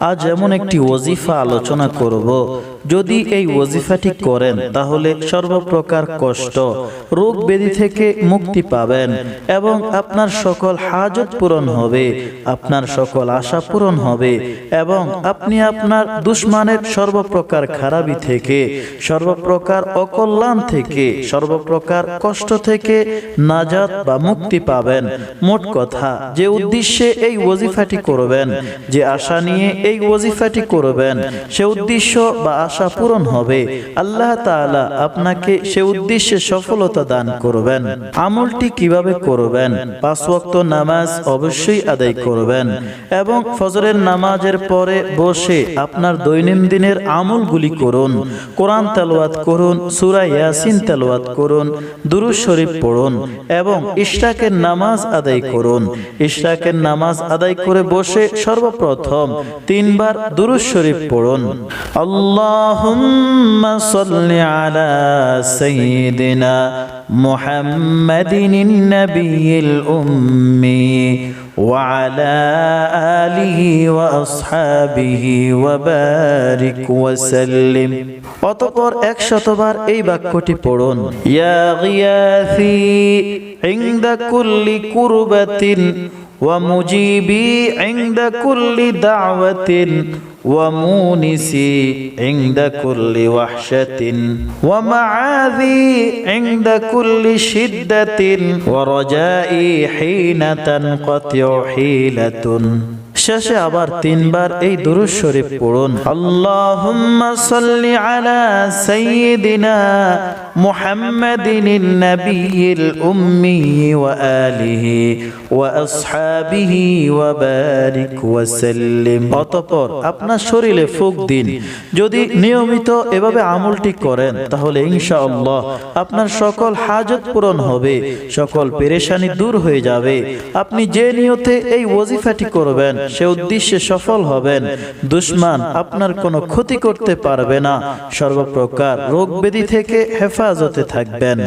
আজ এমন একটি ওজিফা আলোচনা করব। যদি এই ওজিফাটি করেন তাহলে সর্বপ্রকার কষ্ট রোগ ব্যাধি থেকে মুক্তি পাবেন এবং আপনার সকল হাজত পূরণ হবে আপনার সকল আশা পূরণ হবে এবং আপনি আপনার দুশ্মনের সর্বপ্রকার খারাপি থেকে সর্বপ্রকার অকল্যাণ থেকে সর্বপ্রকার কষ্ট থেকে নাজাত বা মুক্তি পাবেন। মোট কথা যে উদ্দেশ্যে এই ওজিফাটি করবেন যে আশা নিয়ে এই ওজিফাটি করবেন। সে উদ্দেশ্য বা আশা পূরণ হবে। আল্লাহ তাআলা আপনাকে সে উদ্দেশ্যে সফলতা দান করবেন। আমলটি কীভাবে করবেন? পাঁচ ওয়াক্ত নামাজ অবশ্যই আদায় করবেন এবং ফজরের নামাজের পরে বসে আপনার দৈনন্দিনের আমলগুলি করুন। কোরআন তেলাওয়াত করুন, সূরা ইয়াসিন তেলাওয়াত করুন, দুরূদ শরীফ পড়ুন এবং ইশরাকের নামাজ আদায় করুন। ইশরাকের নামাজ আদায় করে বসে সর্বপ্রথম তিনবার দুরূদ শরীফ পড়ুন আল্লাহুম্মা সাল্লি আলা সাইয়্যিদিনা মুহাম্মাদিন নবিয়িল উম্মি وعلى آله وأصحابه وبارك وسلم অতপর একশতবার এই বাক্যটি পড়ুন ইয়া গিয়াথি عند كل كربة ومجيبي عند كل دعوة ومونسي عند كل وحشة ومعاذي عند كل شدة ورجائي حين تنقطع حيلة শেষে আবার তিনবার এই দুরুদ শরীফ পড়ুন আল্লাহুম্মা সাল্লি আলা সাইয়্যিদিনা আলিহি ওয়া আসহাবিহি ওয়া বারিক ওয়া সাল্লিম। অতঃপর আপনার শরীরে ফুক দিন। যদি নিয়মিত এভাবে আমলটি করেন, তাহলে ইনশাআল্লাহ আপনার সকল হাজত পূরণ হবে, সকল পেরেশানি দূর হয়ে যাবে। আপনি যে নিয়তে এই ওজিফাটি করবেন, সে উদ্দেশ্যে সফল হবেন। দুশ্মন আপনার কোনো ক্ষতি করতে পারবে না। সর্বপ্রকার রোগ ব্যাধি থেকে হেফাজতে থাকবেন।